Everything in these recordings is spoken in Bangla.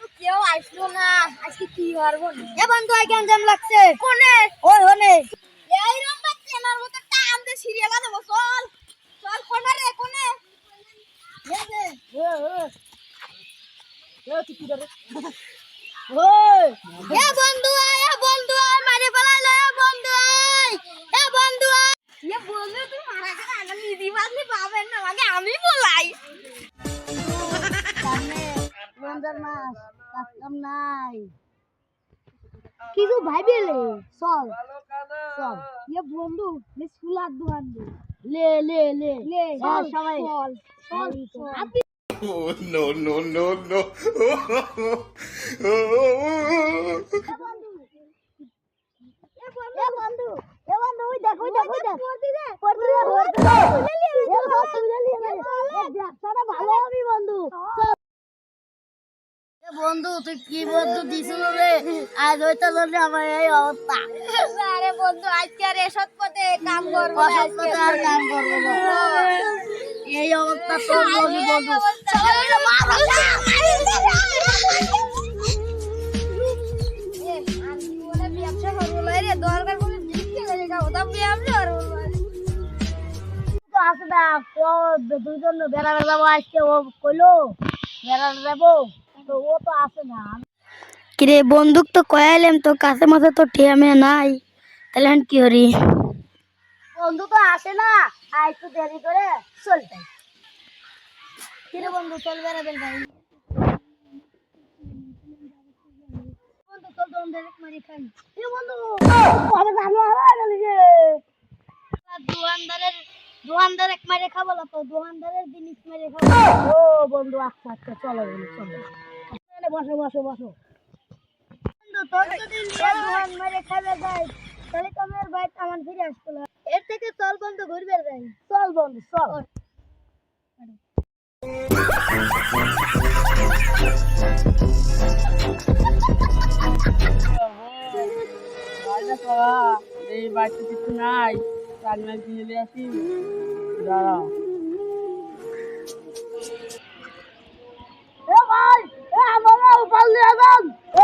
তো কেউ আসলো না। আজকে কি পারব না? এ বন্ধু আই গঞ্জাম লাগছে? কোনে? ওই ওনে। এই রম্বা চেনার মতো টান দে সিরিয়াল দেবো চল। চল কোনে রে কোনে? এ দে এ এ। তুই কি রে? ওই। এ বন্ধু আয় এ বন্ধু আয় মারি ফেলাইলো এ বন্ধু আয়। এ বন্ধু আয়। এ বন্ধু তুই মারা গেলে আগে নিদি বাদলি পাবেন না আগে আমি বলাই। রমজান মাস কাজ কাম নাই কিছু ভাইবেলে চল চল। ইয়ে বন্ধু লে সুলার দোকান দে। লে লে লে। লে সবাই। চল চল আপনি Oh, no, no, no, no. এ বন্ধু এ বন্ধু ওই দেখ ওই দেখ ওই দেখ। পড়তি দে পড়তি দে পড়তি দে এ সব তুলে নিয়ে নে সারা ভালো হবে বন্ধু। বন্ধু তুই কি বন্ধু দিছিল রে? আজ হইতো জন্য আমার এই অবস্থা। আরে বন্ধু আজকে আর এসব পথে কাম করব আর কাম করব না। এই অবস্থা তোর বন্ধু বন্ধু। ব্যবসা করব রে? দরকার করে দিকে গেলে যাব। তা ব্যবসা করব তো আসে না ও দুজন বেড়াবে যাব আজকে ও কইলো বেড়াবে যাব। কিরে, বন্দুক তো কয়াইলাম তো কাছে মাঝে তো ঠেমে নাই। তাহলে কি করি? বন্ধু তো আসে না আর একটু দেরি করে চলতে কিরে বন্ধু, চল বেড়াবেন ভাই দোকানদার খাব না তো দোকানদারের জিনিস মেরে খাব। ও বন্ধু আচ্ছা আচ্ছা চলো চলো। তাহলে বসো বসো বসো। তোর যদি নিয়ে মেরে খাবে যাই তাহলে তোমার ভাই আমার ফিরে আসতো না এর থেকে চল বন্ধু ঘুরবে যাই চল বন্ধু চল। এই বাড়িতে কিছু নাই রান্না কিনে আসি। দাঁড়াও।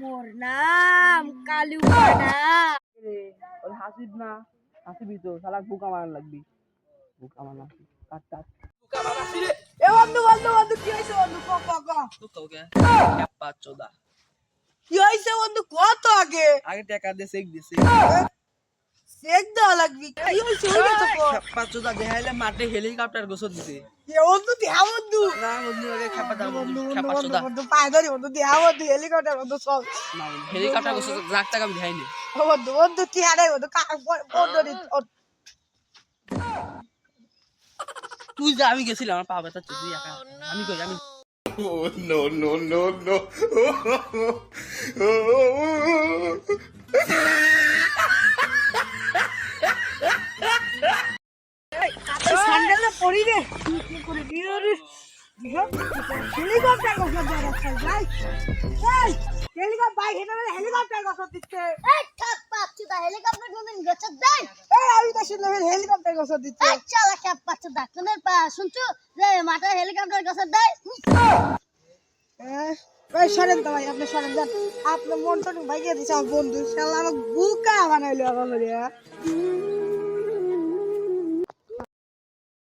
মোর নাম কালু ওর হাসিব না হাসিবি তো শালা বুকা মারান লাগবি। বুকা মারা কাট কাট। এ বন্ধু বন্ধু বন্ধু কি হইছে বন্ধু? ক ক ক। তোকে ক্যাপা চোদা। কি হইছে বন্ধু? কত আগে। আগে টাকা দেশে দিছি দেওয়া লাগবি কি হইছে ওইটা তো ক দেখাইলে মাঠে হেলিকপ্টার এ বন্ধু দেহা বন্ধু না বন্ধু আগে ক্যাপা দাম বন্ধু বন্ধু ক্যাপা বন্ধু চোদা ধরি বন্ধু দেহা বন্ধু হেলিকপ্টার বন্ধু সব না হেলিকপ্টার টাকা আমি দেখাইনি ও বন্ধু বন্ধু কি হারে বন্ধু কা কোন ধরি তুই যা আমি গেছিলাম আমার পা ব্যথা তুই একা আমি কই আমি Oh, no, no, no, no. স্যান্ডেলে পরি রে কি করে দিয়ে রে হেলিকপ্টার গোসর দেওয়া রাস্তায় যাই এই হেলিকপ্টার বাইক হেঁটে বেড়ে হেলিকপ্টার গোসর দিচ্ছে? এই থাক পাচ্ছি দা হেলিকপ্টার কোনদিন গেছে? দেই এই আমি তো শুনলাম হেলিকপ্টার গোসর দিচ্ছে। এই চালা ক্যাপ পাচ্ছে দা কোন পা শুনছো? যে মাঠে হেলিকপ্টার গেছে দেই হ্যাঁ, ভাই সরেন তো ভাই আপনি সরেন যান। আপনার মন টন ভাইকে দিছে আমার বন্ধু। শালা আমাকে বুকা বানাইলো আমার